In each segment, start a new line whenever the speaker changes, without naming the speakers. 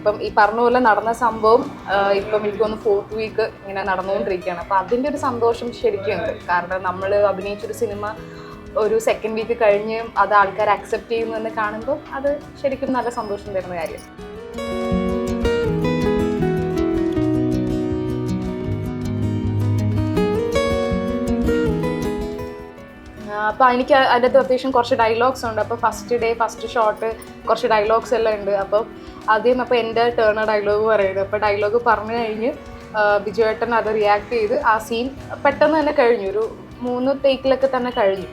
ഇപ്പം ഈ പറഞ്ഞ പോലെ നടന്ന സംഭവം ഇപ്പം എനിക്ക് തോന്നുന്നു ഫോർത്ത് വീക്ക് ഇങ്ങനെ നടന്നുകൊണ്ടിരിക്കുകയാണ്. അപ്പം അതിന്റെ ഒരു സന്തോഷം ശരിക്കും ഉണ്ട് കാരണം നമ്മൾ അഭിനയിച്ചൊരു സിനിമ ഒരു സെക്കൻഡ് വീക്ക് കഴിഞ്ഞ് അത് ആൾക്കാർ അക്സെപ്റ്റ് ചെയ്യുന്നു എന്ന് കാണുമ്പോൾ അത് ശരിക്കും നല്ല സന്തോഷം തരുന്ന കാര്യം. അപ്പോൾ എനിക്ക് അതിന്റെ അത്യാവശ്യം കുറച്ച് ഡയലോഗ്സ് ഉണ്ട്. അപ്പോൾ ഫസ്റ്റ് ഡേ ഫസ്റ്റ് ഷോട്ട് കുറച്ച് ഡയലോഗ്സ് എല്ലാം ഉണ്ട്. അപ്പോൾ ആദ്യം അപ്പോൾ എന്റെ ടേൺ ഡയലോഗ് പറയുന്നത്. അപ്പോൾ ഡയലോഗ് പറഞ്ഞു കഴിഞ്ഞ് ബിജുവേട്ടൻ അത് റിയാക്ട് ചെയ്ത് ആ സീൻ പെട്ടെന്ന് തന്നെ കഴിഞ്ഞു. ഒരു മൂന്ന് ടേക്കിലൊക്കെ തന്നെ കഴിഞ്ഞു.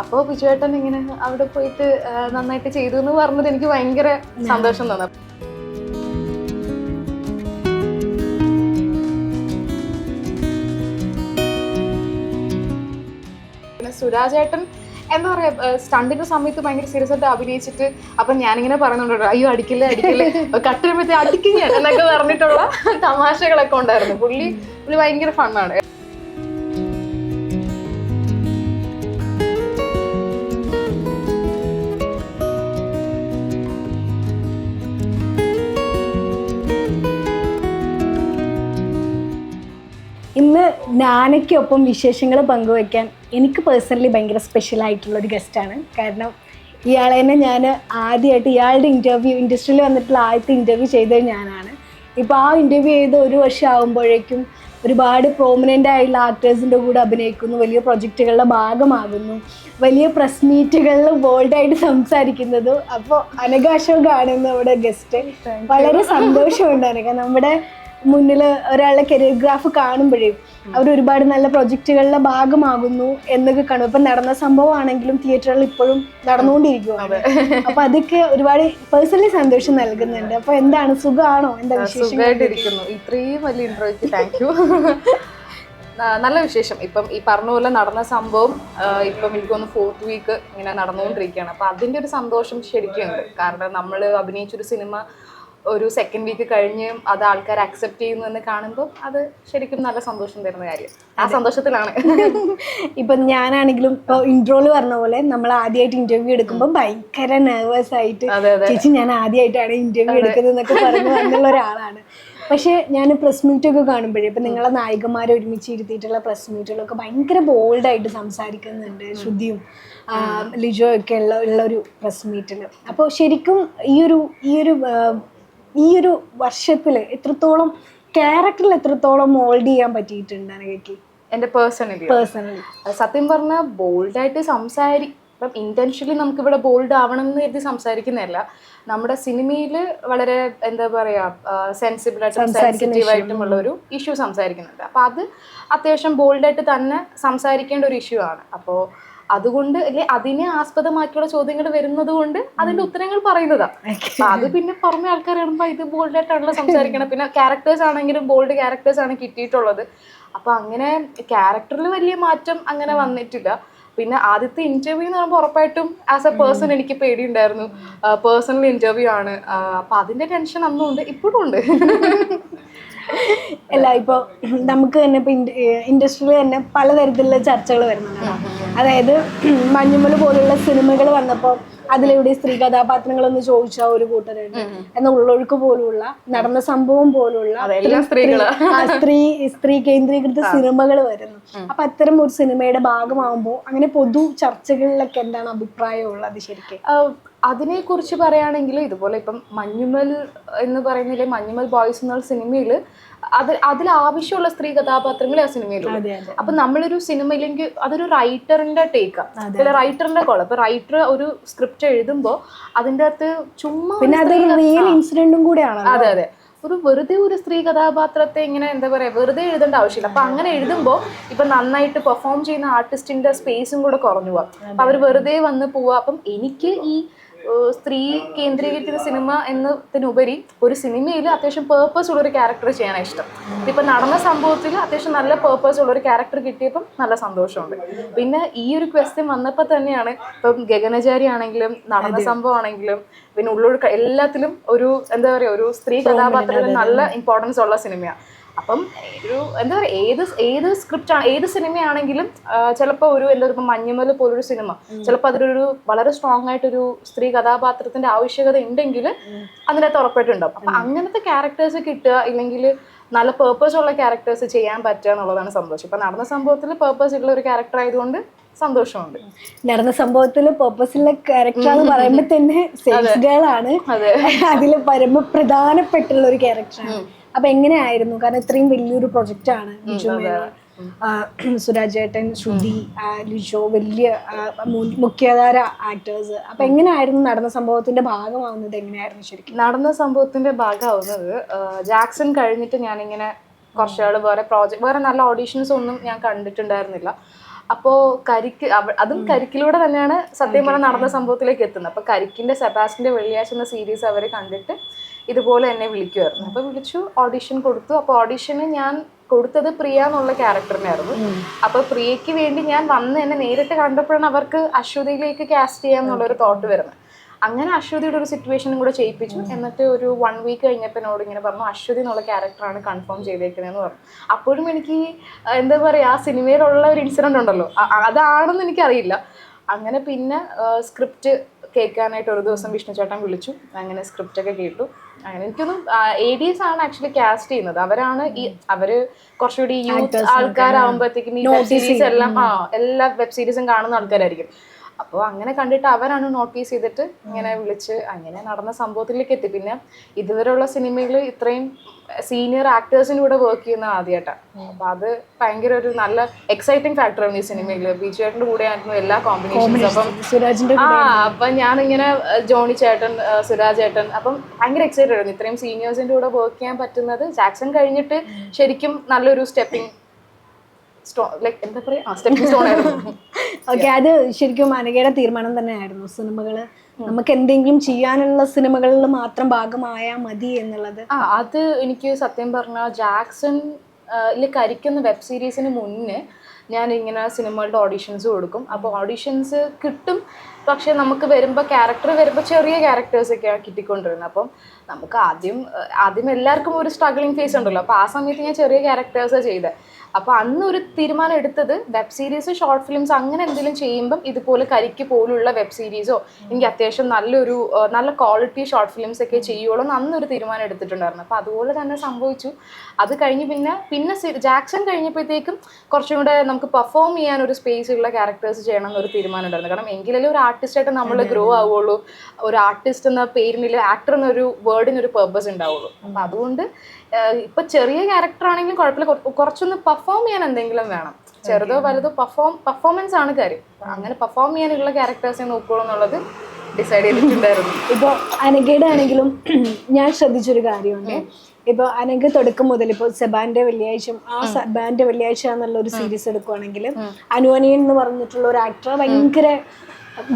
അപ്പോൾ ബിജുവേട്ടൻ ഇങ്ങനെ അവിടെ പോയിട്ട് നന്നായിട്ട് ചെയ്തു എന്ന് പറഞ്ഞത് എനിക്ക് ഭയങ്കര സന്തോഷം തന്നെ. സുരാജേട്ടൻ എന്താ പറയാ സ്റ്റണ്ടിന്റെ സമയത്ത് ഭയങ്കര സീരിയസ് ആയിട്ട് അഭിനയിച്ചിട്ട് അപ്പൊ ഞാനിങ്ങനെ പറയുന്നുണ്ട് അയ്യോ അടിക്കില്ല അടിക്കില്ല? കട്ട് അടിക്കുകയാണ് അടിക്കും എന്നൊക്കെ പറഞ്ഞിട്ടുള്ള തമാശകളൊക്കെ ഉണ്ടായിരുന്നു. പുള്ളി പുള്ളി ഭയങ്കര ഫണ്ണാണ്
ഇന്ന് നാനയ്ക്കൊപ്പം വിശേഷങ്ങൾ പങ്കുവയ്ക്കാൻ എനിക്ക് പേഴ്സണലി ഭയങ്കര ഒരു ഗസ്റ്റാണ് കാരണം ഇയാളെ തന്നെ ഞാൻ ആദ്യമായിട്ട് ഇയാളുടെ ഇന്റർവ്യൂ ഇൻഡസ്ട്രിയിൽ വന്നിട്ടുള്ള ആദ്യത്തെ ഇന്റർവ്യൂ ചെയ്തത് ഞാനാണ്. ഇപ്പോൾ ആ ഇന്റർവ്യൂ ചെയ്ത് ഒരു വർഷം ആകുമ്പോഴേക്കും ഒരുപാട് പ്രോമിനന്റ് ആയിട്ടുള്ള ആക്ടേഴ്സിന്റെ കൂടെ അഭിനയിക്കുന്നു വലിയ പ്രൊജക്റ്റുകളുടെ ഭാഗമാകുന്നു വലിയ പ്രസ് മീറ്റുകളിൽ ബോൾഡായിട്ട് സംസാരിക്കുന്നതും അപ്പോൾ അനഘ അശോകാണ് നമ്മുടെ ഗസ്റ്റ് വളരെ സന്തോഷമുണ്ട് അനഘ. നമ്മുടെ മുന്നിൽ ഒരാളുടെ കരിയോഗ്രാഫ് കാണുമ്പോഴേ അവർ ഒരുപാട് നല്ല പ്രൊജക്റ്റുകളുടെ ഭാഗമാകുന്നു എന്നൊക്കെ കാണും. ഇപ്പൊ നടന്ന സംഭവമാണെങ്കിലും തിയേറ്ററുകൾ ഇപ്പോഴും നടന്നുകൊണ്ടിരിക്കുകയാണ് അപ്പൊ അതൊക്കെ ഒരുപാട് പേഴ്സണലി സന്തോഷം നൽകുന്നുണ്ട്. അപ്പൊ എന്താണ്? സുഖമാണോ? എന്താ വിശേഷം
സുഖമായിട്ടിരിക്കുന്നു. ഇത്രയും വലിയ ഇൻട്രോയ്ക്ക് താങ്ക് യു നല്ല വിശേഷം. ഇപ്പം ഈ പറഞ്ഞ പോലെ നടന്ന സംഭവം ഇപ്പം എനിക്കൊന്ന് ഫോർത്ത് വീക്ക് ഇങ്ങനെ നടന്നുകൊണ്ടിരിക്കുകയാണ്. അപ്പം അതിന്റെ ഒരു സന്തോഷം ശരിക്കും ഉണ്ട്. കാരണം നമ്മൾ അഭിനയിച്ചൊരു സിനിമ ഒരു സെക്കൻഡ് വീക്ക് കഴിഞ്ഞ് അത് ആൾക്കാർ അക്സെപ്റ്റ് ചെയ്യുന്നു എന്ന് കാണുമ്പോൾ അത് ശരിക്കും നല്ല സന്തോഷം തരുന്ന കാര്യം. ആ സന്തോഷത്തിലാണ്.
ഇപ്പൊ ഞാനാണെങ്കിലും ഇപ്പൊ ഇന്റർവ്യൂൽ പറഞ്ഞ പോലെ നമ്മൾ ആദ്യമായിട്ട് ഇന്റർവ്യൂ എടുക്കുമ്പോൾ ഭയങ്കര നെർവസ് ആയിട്ട്. ചേച്ചി ഞാൻ ആദ്യമായിട്ടാണ് ഇന്റർവ്യൂ എടുക്കുന്നത് എന്നൊക്കെ പറഞ്ഞു വന്നുള്ള ഒരാളാണ്. പക്ഷെ ഞാൻ പ്രസ് മീറ്റ് ഒക്കെ കാണുമ്പോഴേ ഇപ്പൊ നിങ്ങളെ നായികമാരെ ഒരുമിച്ച് ഇരുത്തിയിട്ടുള്ള പ്രസ് മീറ്റുകളൊക്കെ ഭയങ്കര ബോൾഡായിട്ട് സംസാരിക്കുന്നുണ്ട് ശ്രുതിയും ലിജോ ഒക്കെ ഉള്ള ഉള്ള ഒരു പ്രസ് മീറ്റിൽ അപ്പോൾ ശരിക്കും ഈ ഒരു ഈ ഒരു ഈ ഒരു വർഷത്തിൽ എത്രത്തോളം ക്യാരക്ടറിൽ എത്രത്തോളം മോൾഡ് ചെയ്യാൻ പറ്റിയിട്ടുണ്ട് അനകയ്ക്ക്
എന്റെ പേഴ്സണലി
പേഴ്സണലി
സത്യം പറഞ്ഞാൽ ബോൾഡായിട്ട് സംസാരി ഇപ്പം ഇന്റൻഷ്യലി നമുക്കിവിടെ ബോൾഡ് ആവണം എന്ന് കരുതി സംസാരിക്കുന്നതല്ല. നമ്മുടെ സിനിമയിൽ വളരെ എന്താ പറയാ സെൻസിബിൾ ആയിട്ടും സെൻസിറ്റീവ് ആയിട്ടുമുള്ള ഒരു ഇഷ്യൂ സംസാരിക്കുന്നുണ്ട്. അപ്പോൾ അത് അത്യാവശ്യം ബോൾഡായിട്ട് തന്നെ സംസാരിക്കേണ്ട ഒരു ഇഷ്യൂ ആണ്. അപ്പോൾ അതുകൊണ്ട് അല്ലെ അതിനെ ആസ്പദമാക്കിയുള്ള ചോദ്യങ്ങൾ വരുന്നത് കൊണ്ട് അതിന്റെ ഉത്തരങ്ങൾ പറയുന്നതാ. അത് പിന്നെ പുറമെ ആൾക്കാർ കാണുമ്പോൾ ഇത് ബോൾഡ് ആയിട്ടാണല്ലോ സംസാരിക്കണം. പിന്നെ ക്യാരക്ടേഴ്സ് ആണെങ്കിലും ബോൾഡ് ക്യാരക്ടേഴ്സ് ആണ് കിട്ടിയിട്ടുള്ളത്. അപ്പൊ അങ്ങനെ ക്യാരക്ടറിൽ വലിയ മാറ്റം അങ്ങനെ വന്നിട്ടില്ല. പിന്നെ ആദ്യത്തെ ഇന്റർവ്യൂ എന്ന് പറയുമ്പോൾ ഉറപ്പായിട്ടും ആസ് എ പേഴ്സൺ എനിക്ക് പേടിയുണ്ടായിരുന്നു. പേഴ്സണൽ ഇന്റർവ്യൂ ആണ്. അപ്പൊ അതിന്റെ ടെൻഷൻ അന്നും ഉണ്ട് ഇപ്പോഴും ഉണ്ട്.
അല്ല ഇപ്പോൾ നമുക്ക് തന്നെ ഇപ്പോൾ ഇൻഡസ്ട്രിയിൽ തന്നെ പലതരത്തിലുള്ള ചർച്ചകൾ വരുന്നുണ്ട്. അതായത് മഞ്ഞുമൽ പോലുള്ള സിനിമകൾ വന്നപ്പോൾ അതിലെവിടെ സ്ത്രീ കഥാപാത്രങ്ങളെന്ന് ചോദിച്ച ഒരു കൂട്ടരുണ്ട്. എന്ന ഉള്ളൊഴുക്ക് പോലുള്ള നടന്ന സംഭവം പോലുള്ള സ്ത്രീ സ്ത്രീ കേന്ദ്രീകൃത സിനിമകൾ വരുന്നു. അപ്പൊ അത്തരം ഒരു സിനിമയുടെ ഭാഗമാകുമ്പോൾ അങ്ങനെ പൊതു ചർച്ചകളിലൊക്കെ എന്താണ് അഭിപ്രായം ഉള്ളത് ശരിക്കും
അതിനെ കുറിച്ച് പറയുകയാണെങ്കിൽ ഇതുപോലെ ഇപ്പം മഞ്ഞുമൽ എന്ന് പറയുന്നില്ലേ മഞ്ഞുമൽ ബോയ്സ് എന്നുള്ള സിനിമയിൽ അത് അതിൽ ആവശ്യമുള്ള സ്ത്രീ കഥാപാത്രങ്ങളെ ആ സിനിമയിലുള്ളൂ. അപ്പൊ നമ്മളൊരു സിനിമയിലെങ്കിൽ അതൊരു റൈറ്ററിന്റെ ടേക്കാണ് ചില റൈറ്ററിന്റെ കോൾ അപ്പൊ റൈറ്റർ ഒരു സ്ക്രിപ്റ്റ് എഴുതുമ്പോൾ അതിന്റെ അകത്ത് ചുമ്മാ
ഇൻസിഡന്റും കൂടെയാണ്
അതെ അതെ ഒരു വെറുതെ ഒരു സ്ത്രീ കഥാപാത്രത്തെ ഇങ്ങനെ എന്താ പറയാ വെറുതെ എഴുതേണ്ട ആവശ്യമില്ല. അപ്പൊ അങ്ങനെ എഴുതുമ്പോൾ ഇപ്പൊ നന്നായിട്ട് പെർഫോം ചെയ്യുന്ന ആർട്ടിസ്റ്റിന്റെ സ്പേസും കൂടെ കുറഞ്ഞു പോവാം. അപ്പൊ അവർ വെറുതെ വന്ന് പോവാ. അപ്പം എനിക്ക് ഈ സ്ത്രീ കേന്ദ്രീകരിക്കുന്ന സിനിമ എന്നതിനുപരി ഒരു സിനിമയിൽ അത്യാവശ്യം പേർപ്പസ് ഉള്ള ഒരു ക്യാരക്ടർ ചെയ്യാനാണ് ഇഷ്ടം. ഇപ്പൊ നടന്ന സംഭവത്തിൽ അത്യാവശ്യം നല്ല പേർപ്പസ് ഉള്ള ഒരു ക്യാരക്ടർ കിട്ടിയപ്പം നല്ല സന്തോഷമുണ്ട്. പിന്നെ ഈ ഒരു ക്വസ്റ്റ്യൻ വന്നപ്പോൾ തന്നെയാണ് ഇപ്പം ഗഗനചാരി ആണെങ്കിലും നടന്ന സംഭവം ആണെങ്കിലും പിന്നെ ഉള്ളൊഴുക്ക എല്ലാത്തിലും ഒരു എന്താ പറയാ ഒരു സ്ത്രീ കഥാപാത്രത്തിന് നല്ല ഇമ്പോർട്ടൻസ് ഉള്ള സിനിമയാണ് അപ്പം ഒരു എന്താ പറയുക ഏത് ഏത് സ്ക്രിപ്റ്റ് ആണ് ഏത് സിനിമയാണെങ്കിലും ചിലപ്പോൾ ഒരു എന്താ പറയുക മഞ്ഞുമൽ പോലൊരു സിനിമ. ചിലപ്പോൾ അതിലൊരു വളരെ സ്ട്രോങ് ആയിട്ടൊരു സ്ത്രീ കഥാപാത്രത്തിന്റെ ആവശ്യകത ഉണ്ടെങ്കിൽ അതിനകത്ത് ഉറപ്പായിട്ടുണ്ടാവും. അപ്പം അങ്ങനത്തെ ക്യാരക്ടേഴ്സ് കിട്ടുക ഇല്ലെങ്കിൽ നല്ല പേർപ്പസ് ഉള്ള ക്യാരക്ടേഴ്സ് ചെയ്യാൻ പറ്റുക എന്നുള്ളതാണ് സന്തോഷം. ഇപ്പം നടന്ന സംഭവത്തിൽ പേർപ്പസ് ഉള്ള ഒരു ക്യാരക്ടർ ആയതുകൊണ്ട് സന്തോഷമുണ്ട്.
നടന്ന സംഭവത്തിൽ പേർപ്പസുള്ള ക്യാരക്ടർ എന്ന് പറയുമ്പോൾ തന്നെ സെയിൽസ് ഗേൾ ആണ്.
അതെ.
അതിൽ പരമ പ്രധാനപ്പെട്ടുള്ള ഒരു ക്യാരക്ടറാണ് അപ്പൊ എങ്ങനെയായിരുന്നു? കാരണം ഇത്രയും വലിയൊരു പ്രൊജക്റ്റ് ആണ് സുരാജ് ഏട്ടൻ ശ്രുതി ലിജോ വലിയ മുഖ്യധാര ആക്ടേഴ്സ് അപ്പൊ എങ്ങനെയായിരുന്നു നടന്ന സംഭവത്തിന്റെ ഭാഗമാവുന്നത്? എങ്ങനെയായിരുന്നു ശരിക്കും?
നടന്ന സംഭവത്തിന്റെ ഭാഗമാവുന്നത് ജാക്സൺ കഴിഞ്ഞിട്ട് ഞാനിങ്ങനെ കുറച്ചാൾ വേറെ പ്രോജക്ട് വേറെ നല്ല ഓഡീഷൻസ് ഒന്നും ഞാൻ കണ്ടിട്ടുണ്ടായിരുന്നില്ല. അപ്പോൾ കരിക്ക് അതും കരിക്കിലൂടെ തന്നെയാണ് സത്യം പറഞ്ഞാൽ നടന്ന സംഭവത്തിലേക്ക് എത്തുന്നത്. അപ്പോൾ കരിക്കിന്റെ സെബാസ്റ്റിന്റെ വെള്ളിയാഴ്ച എന്ന സീരീസ് അവർ കണ്ടിട്ട് ഇതുപോലെ എന്നെ വിളിക്കുമായിരുന്നു അപ്പോൾ വിളിച്ചു ഓഡിഷൻ കൊടുത്തു. അപ്പോൾ ഓഡിഷന് ഞാൻ കൊടുത്തത് പ്രിയ എന്നുള്ള ക്യാരക്ടറിനായിരുന്നു അപ്പൊ പ്രിയയ്ക്ക് വേണ്ടി ഞാൻ വന്ന് എന്നെ നേരിട്ട് കണ്ടപ്പോഴാണ് അവർക്ക് അശ്വതിയിലേക്ക് കാസ്റ്റ് ചെയ്യാന്നുള്ള ഒരു തോട്ട് വരുന്നത്. അങ്ങനെ അശ്വതിയുടെ ഒരു സിറ്റുവേഷനും കൂടെ ചെയ്യിപ്പിച്ചു. എന്നിട്ട് ഒരു വൺ വീക്ക് കഴിഞ്ഞപ്പോൾ എന്നോട് ഇങ്ങനെ പറഞ്ഞു അശ്വതി എന്നുള്ള ക്യാരക്ടറാണ് കൺഫേം ചെയ്തേക്കുന്നതെന്ന് പറഞ്ഞു. അപ്പോഴും എനിക്ക് എന്താ പറയുക ആ സിനിമയിലുള്ള ഒരു ഇൻസിഡന്റ് ഉണ്ടല്ലോ. അതാണെന്ന് എനിക്കറിയില്ല. അങ്ങനെ പിന്നെ സ്ക്രിപ്റ്റ് കേൾക്കാനായിട്ട് ഒരു ദിവസം വിഷ്ണു ചേട്ടൻ വിളിച്ചു. അങ്ങനെ സ്ക്രിപ്റ്റ് ഒക്കെ കേട്ടു. അങ്ങനെ എനിക്കൊന്നും എ ഡി എസ് ആണ് ആക്ച്വലി കാസ്റ്റ് ചെയ്യുന്നത്. അവരാണ് ഈ അവർ കുറച്ചുകൂടി യൂത്ത് ആൾക്കാരാകുമ്പോഴത്തേക്കും ഈ വെബ് സീരീസ് എല്ലാം ആ എല്ലാ വെബ് സീരീസും കാണുന്ന ആൾക്കാരായിരിക്കും. അപ്പോൾ അങ്ങനെ കണ്ടിട്ട് അവരാണ് നോട്ടീസ് ചെയ്തിട്ട് ഇങ്ങനെ വിളിച്ച് അങ്ങനെ നടന്ന സംഭവത്തിലേക്ക് എത്തി. പിന്നെ ഇതുവരെയുള്ള സിനിമയിൽ ഇത്രയും സീനിയർ ആക്ടേഴ്സിന്റെ കൂടെ വർക്ക് ചെയ്യുന്ന ആദ്യമായിട്ടാണ് അപ്പോൾ അത് ഭയങ്കര ഒരു നല്ല എക്സൈറ്റിംഗ് ഫാക്ടറാണ് ഈ സിനിമയിൽ ബിജു ചേട്ടന്റെ കൂടെ ആയിരുന്നു എല്ലാ കോമ്പിനേഷൻസും അപ്പം ആ അപ്പൊ ഞാനിങ്ങനെ ഇങ്ങനെ ജോണി ചേട്ടൻ സുരാജ് ചേട്ടൻ അപ്പം ഭയങ്കര എക്സൈറ്റഡ് ആയിരുന്നു. ഇത്രയും സീനിയേഴ്സിന്റെ കൂടെ വർക്ക് ചെയ്യാൻ പറ്റുന്നത്. ജാക്സൺ കഴിഞ്ഞിട്ട് ശരിക്കും നല്ലൊരു സ്റ്റെപ്പിംഗ് ലൈക്ക് എന്താ സ്റ്റെപ്പിംഗ് സ്റ്റോൺ ആയിരുന്നു.
ഓക്കെ അത് ശരിക്കും അനഘയുടെ തീരുമാനം തന്നെയായിരുന്നു. സിനിമകൾ നമുക്ക് എന്തെങ്കിലും ചെയ്യാനുള്ള സിനിമകളിൽ മാത്രം ഭാഗമായാൽ മതി എന്നുള്ളത്.
ആ അത് എനിക്ക് സത്യം പറഞ്ഞാൽ ജാക്സൺ കരിക്കുന്ന വെബ് സീരീസിന് മുന്നേ ഞാൻ ഇങ്ങനെ സിനിമകളുടെ ഓഡീഷൻസ് കൊടുക്കും. അപ്പോൾ ഓഡീഷൻസ് കിട്ടും. പക്ഷേ നമുക്ക് വരുമ്പോൾ ക്യാരക്ടർ വരുമ്പോൾ ചെറിയ ക്യാരക്ടേഴ്സൊക്കെയാണ് കിട്ടിക്കൊണ്ടിരുന്നത് അപ്പം നമുക്ക് ആദ്യം ആദ്യം എല്ലാവർക്കും ഒരു സ്ട്രഗ്ലിംഗ് ഫേസ് ഉണ്ടല്ലോ. അപ്പോൾ ആ സമയത്ത് ഞാൻ ചെറിയ ക്യാരക്ടേഴ്സാണ് ചെയ്തത് അപ്പോൾ അന്ന് ഒരു തീരുമാനം എടുത്തത് വെബ് സീരീസ് ഷോർട്ട് ഫിലിംസ് അങ്ങനെ എന്തെങ്കിലും ചെയ്യുമ്പം ഇതുപോലെ കരിക്ക് പോലുള്ള വെബ് സീരീസോ എനിക്ക് അത്യാവശ്യം നല്ലൊരു നല്ല ക്വാളിറ്റി ഷോർട്ട് ഫിലിംസ് ഒക്കെ ചെയ്യുള്ളൂ എന്ന് അന്നൊരു തീരുമാനം എടുത്തിട്ടുണ്ടായിരുന്നു. അപ്പോൾ അതുപോലെ തന്നെ സംഭവിച്ചു. അത് കഴിഞ്ഞ് പിന്നെ പിന്നെ ജാക്സൺ കഴിഞ്ഞപ്പോഴത്തേക്കും കുറച്ചും കൂടെ നമുക്ക് പെർഫോം ചെയ്യാൻ ഒരു സ്പേസ് ഉള്ള ക്യാരക്ടേഴ്സ് ചെയ്യണം എന്നൊരു തീരുമാനം ഉണ്ടായിരുന്നു കാരണം എങ്കിലും ഒരു ആർട്ടിസ്റ്റായിട്ട് നമ്മൾ ഗ്രോ ആവുള്ളൂ. ഒരു ആർട്ടിസ്റ്റ് എന്ന പേരിൽ ആക്ടർ എന്നൊരു വേർഡിനൊരു ഒരു പേർപ്പസ് ഉണ്ടാവുള്ളൂ. അപ്പം അതുകൊണ്ട് ഇപ്പം ചെറിയ ക്യാരക്ടർ ആണെങ്കിലും കുഴപ്പമില്ല. കുറച്ചൊന്ന് പെർഫോം ചെയ്യാൻ എന്തെങ്കിലും വേണം. ചെറുതോ വലുതോ പെർഫോം പെർഫോമൻസ് ആണ് കാര്യം. അങ്ങനെ പെർഫോം ചെയ്യാനുള്ള ക്യാരക്ടേഴ്സ് നോക്കുകയുള്ളൂ എന്നുള്ളത് ഡിസൈഡ് ചെയ്തിട്ടുണ്ടായിരുന്നു.
ഇപ്പൊ അനഗേഡ് ആണെങ്കിലും ഞാൻ ശ്രദ്ധിച്ചൊരു കാര്യമുണ്ട്. ഇപ്പൊ അനഘ തുടക്കം മുതൽ ഇപ്പൊ സെബാന്റെ വെള്ളിയാഴ്ച ആ സെബാന്റെ വെള്ളിയാഴ്ച എന്നുള്ള ഒരു സീരീസ് എടുക്കുവാണെങ്കിൽ അനുവനിയൻ എന്ന് പറഞ്ഞിട്ടുള്ള ഒരു ആക്ടർ ഭയങ്കര